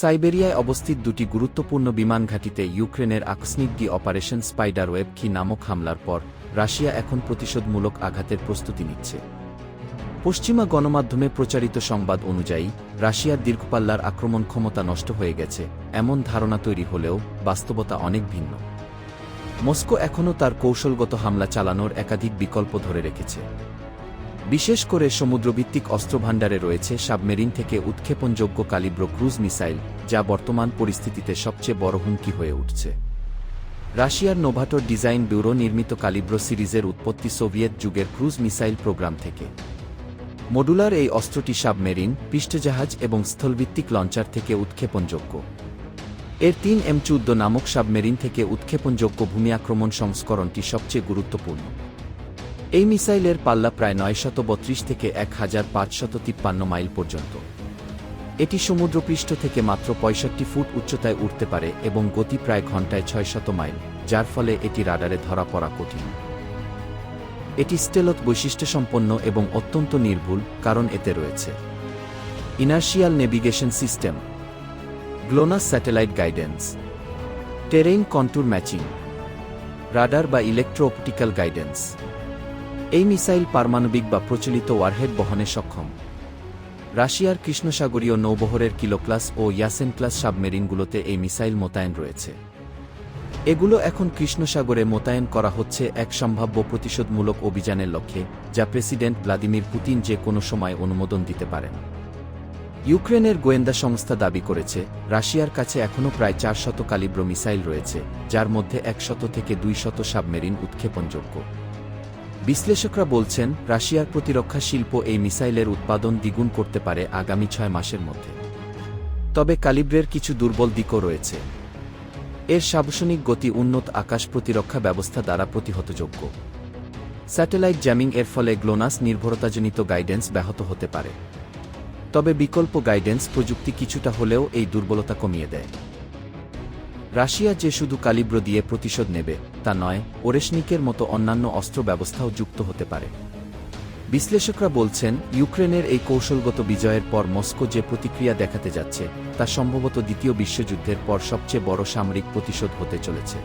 সাইবেরিয়ায় অবস্থিত দুটি গুরুত্বপূর্ণ বিমান ঘাঁটিতে ইউক্রেনের আকস্মিক ডি অপারেশন স্পাইডার ওয়েব কি নামক হামলার পর রাশিয়া এখন প্রতিশোধমূলক আঘাতের প্রস্তুতি নিচ্ছে। পশ্চিমা গণমাধ্যমে প্রচারিত সংবাদ অনুযায়ী, রাশিয়ার দীর্ঘপাল্লার আক্রমণ ক্ষমতা নষ্ট হয়ে গেছে, এমন ধারণা তৈরি হলেও বাস্তবতা অনেক ভিন্ন। মস্কো এখনও তার কৌশলগত হামলা চালানোর একাধিক বিকল্প ধরে রেখেছে। বিশেষ করে সমুদ্রভিত্তিক অস্ত্রভাণ্ডারে রয়েছে সাবমেরিন থেকে উৎক্ষেপণযোগ্য কালিব্র ক্রুজ মিসাইল, যা বর্তমান পরিস্থিতিতে সবচেয়ে বড় হুমকি হয়ে উঠছে। রাশিয়ার নোভাটোর ডিজাইন ব্যুরো নির্মিত কালিব্রো সিরিজের উৎপত্তি সোভিয়েত যুগের ক্রুজ মিসাইল প্রোগ্রাম থেকে। মডুলার এই অস্ত্রটি সাবমেরিন, পৃষ্ঠজাহাজ এবং স্থলভিত্তিক লঞ্চার থেকে উৎক্ষেপণযোগ্য। এর তিন এম চৌদ্দ নামক সাবমেরিন থেকে উৎক্ষেপণযোগ্য ভূমি আক্রমণ সংস্করণটি সবচেয়ে গুরুত্বপূর্ণ। এই মিসাইলের পাল্লা প্রায় নয়শত বত্রিশ থেকে এক হাজার পাঁচশত তিপ্পান্ন মাইল পর্যন্ত। এটি সমুদ্রপৃষ্ঠ থেকে মাত্র পঁয়ষট্টি ফুট উচ্চতায় উঠতে পারে এবং গতি প্রায় ঘন্টায় ছয়শত মাইল, যার ফলে এটি রাডারে ধরা পড়া কঠিন। এটি স্টেলত বৈশিষ্ট্যসম্পন্ন এবং অত্যন্ত নির্ভুল, কারণ এতে রয়েছে inertial navigation system GLONASS satellite guidance, terrain contour matching, radar বা ইলেকট্রো অপটিক্যাল গাইডেন্স। এই মিসাইল পারমাণবিক বা প্রচলিত ওয়ারহেড বহনে সক্ষম। রাশিয়ার কৃষ্ণসাগরীয় নৌবহরের কিলোক্লাস ও ইয়াসেন ক্লাস সাবমেরিনগুলোতে এই মিসাইল মোতায়েন রয়েছে। এগুলো এখন কৃষ্ণসাগরে মোতায়েন করা হচ্ছে এক সম্ভাব্য প্রতিশোধমূলক অভিযানের লক্ষ্যে, যা প্রেসিডেন্ট ভ্লাদিমির পুতিন যে কোনো সময় অনুমোদন দিতে পারেন। ইউক্রেনের গোয়েন্দা সংস্থা দাবি করেছে, রাশিয়ার কাছে এখনও প্রায় চারশত কালিব্র মিসাইল রয়েছে, যার মধ্যে একশত থেকে দুইশত সাবমেরিন উৎক্ষেপণযোগ্য। বিশ্লেষকরা বলছেন, রাশিয়ার প্রতিরক্ষা শিল্প এই মিসাইলের উৎপাদন দ্বিগুণ করতে পারে আগামী ছয় মাসের মধ্যে। তবে কালিব্রের কিছু দুর্বল দিকও রয়েছে। এর সাবসনিক গতি উন্নত আকাশ প্রতিরক্ষা ব্যবস্থা দ্বারা প্রতিহতযোগ্য। স্যাটেলাইট জ্যামিং এর ফলে গ্লোনাস নির্ভরতাজনিত গাইডেন্স ব্যাহত হতে পারে। তবে বিকল্প গাইডেন্স প্রযুক্তি কিছুটা হলেও এই দুর্বলতা কমিয়ে দেয়। রাশিয়া যে শুধু কালিব্র দিয়ে প্রতিশোধ নেবে তা নয়, ওরেশনিকের মতো অন্যান্য অস্ত্র ব্যবস্থাও যুক্ত হতে পারে। বিশ্লেষকরা বলছেন, ইউক্রেনের এই কৌশলগত বিজয়ের পর মস্কো যে প্রতিক্রিয়া দেখাতে যাচ্ছে, তা সম্ভবত দ্বিতীয় বিশ্বযুদ্ধের পর সবচেয়ে বড় সামরিক প্রতিশোধ হতে চলেছে।